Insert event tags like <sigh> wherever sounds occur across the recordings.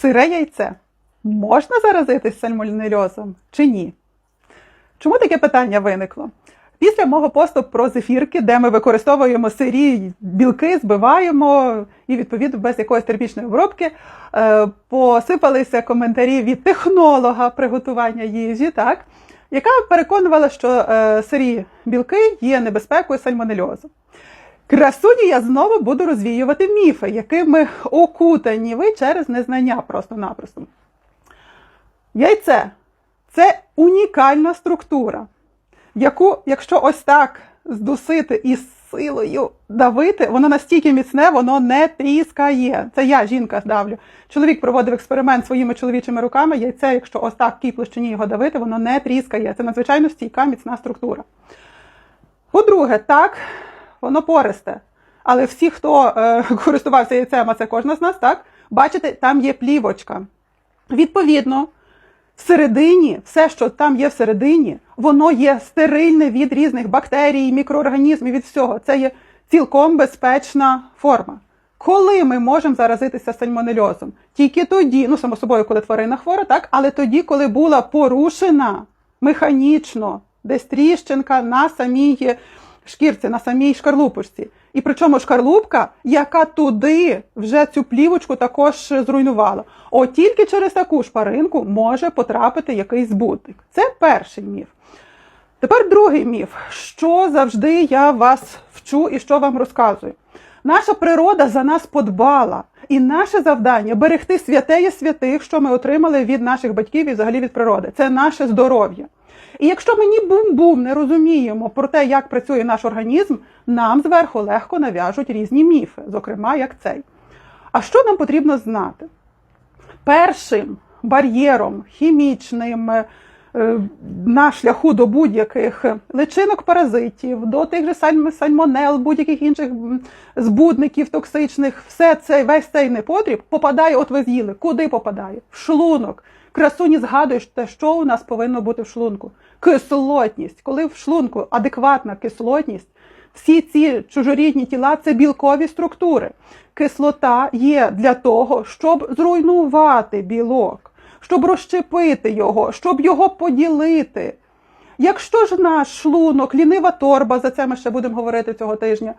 Сире яйце можна заразитись сальмонельозом чи ні? Чому таке питання виникло? Після мого посту про зефірки, де ми використовуємо сирі білки, збиваємо і, відповідно, без якоїсь термічної обробки, е, посипалися коментарі від технолога приготування їжі, так, яка переконувала, що е, сирі білки є небезпекою сальмонельозу. Красуні я знову буду розвіювати міфи, якими окутані ви через незнання просто-напросто. Яйце це унікальна структура, яку, якщо ось так здусити і силою давити, воно настільки міцне, воно не тріскає. Це я, жінка, давлю. Чоловік проводив експеримент своїми чоловічими руками. Яйце, якщо ось так в його давити, воно не тріскає. Це надзвичайно стійка, міцна структура. По-друге, так, воно пористе. Але всі, хто е, <laughs> користувався яйцем, а це кожна з нас, так, бачите, там є плівочка. Відповідно, всередині, все, що там є всередині, воно є стерильне від різних бактерій, мікроорганізмів, від всього. Це є цілком безпечна форма. Коли ми можемо заразитися сальмонельозом? Тільки тоді, ну само собою, коли тварина хвора, так, але тоді, коли була порушена механічно, десь тріщинка на самій шкірці, на самій шкарлупочці. І причому шкарлупка, яка туди вже цю плівочку також зруйнувала. От тільки через таку шпаринку може потрапити якийсь збутник. Це перший міф. Тепер другий міф, що завжди я вас вчу і що вам розказую. Наша природа за нас подбала, і наше завдання берегти святеє святих, що ми отримали від наших батьків і взагалі від природи. Це наше здоров'я. І якщо ми ні бум-бум не розуміємо про те, як працює наш організм, нам зверху легко нав'яжуть різні міфи, зокрема як цей. А що нам потрібно знати? Першим бар'єром хімічним на шляху до будь-яких личинок паразитів, до тих же сальм- сальмонел, будь-яких інших збудників токсичних, все це, весь цей непотріб попадає, от ви з'їли. Куди попадає? В шлунок. Красуні згадуєш те, що у нас повинно бути в шлунку. Кислотність. Коли в шлунку адекватна кислотність, всі ці чужорідні тіла це білкові структури. Кислота є для того, щоб зруйнувати білок, щоб розщепити його, щоб його поділити. Якщо ж наш шлунок, лінива торба, за це ми ще будемо говорити цього тижня,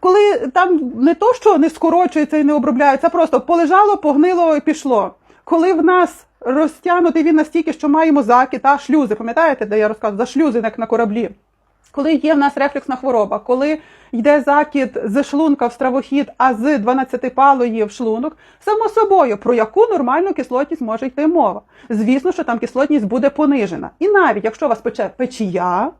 коли там не то, що не скорочується і не обробляється, а просто полежало, погнило і пішло. Коли в нас розтягнутий він настільки, що маємо закид, та шлюзи, пам'ятаєте, де я розказую, за шлюзи, як на кораблі. Коли є в нас рефлюксна хвороба, коли йде закид з шлунка в стравохід, а з 12-палої в шлунок, само собою, про яку нормальну кислотність може йти мова? Звісно, що там кислотність буде понижена. І навіть якщо вас пече печія,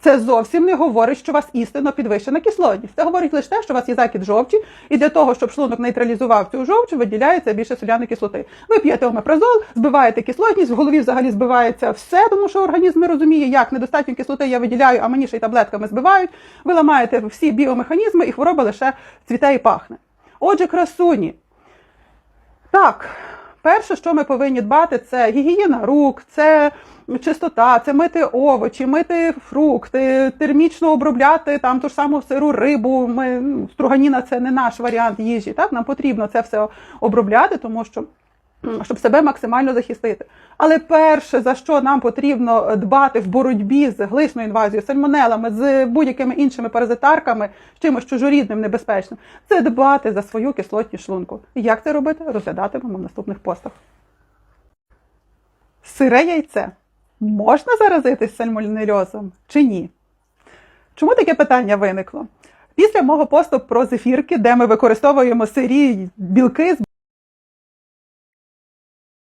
це зовсім не говорить, що у вас істинно підвищена кислотність. Це говорить лише те, що у вас є закид жовчі, і для того, щоб шлунок нейтралізував цю жовч, виділяється більше соляної кислоти. Ви п'єте омепразол, збиваєте кислотність, в голові взагалі збивається все, тому що організм не розуміє, як недостатньо кислоти я виділяю, а мені ще й таблетками збивають. Ви ламаєте всі біомеханізми, і хвороба лише цвіте і пахне. Отже, красуні. Так, перше, що ми повинні дбати, це гігієна рук, це чистота, це мити овочі, мити фрукти, термічно обробляти там ту ж саму сиру рибу. Ми ну, струганіна це не наш варіант їжі. Так, нам потрібно це все обробляти, тому що. Щоб себе максимально захистити. Але перше, за що нам потрібно дбати в боротьбі з глисною інвазією, сальмонелами, з будь-якими іншими паразитарками, з чимось чужорідним, небезпечним, це дбати за свою кислотність шлунку. І як це робити, розглядатимемо в наступних постах. Сире яйце можна заразитись сальмонельозом чи ні? Чому таке питання виникло? Після мого посту про зефірки, де ми використовуємо сирі білки,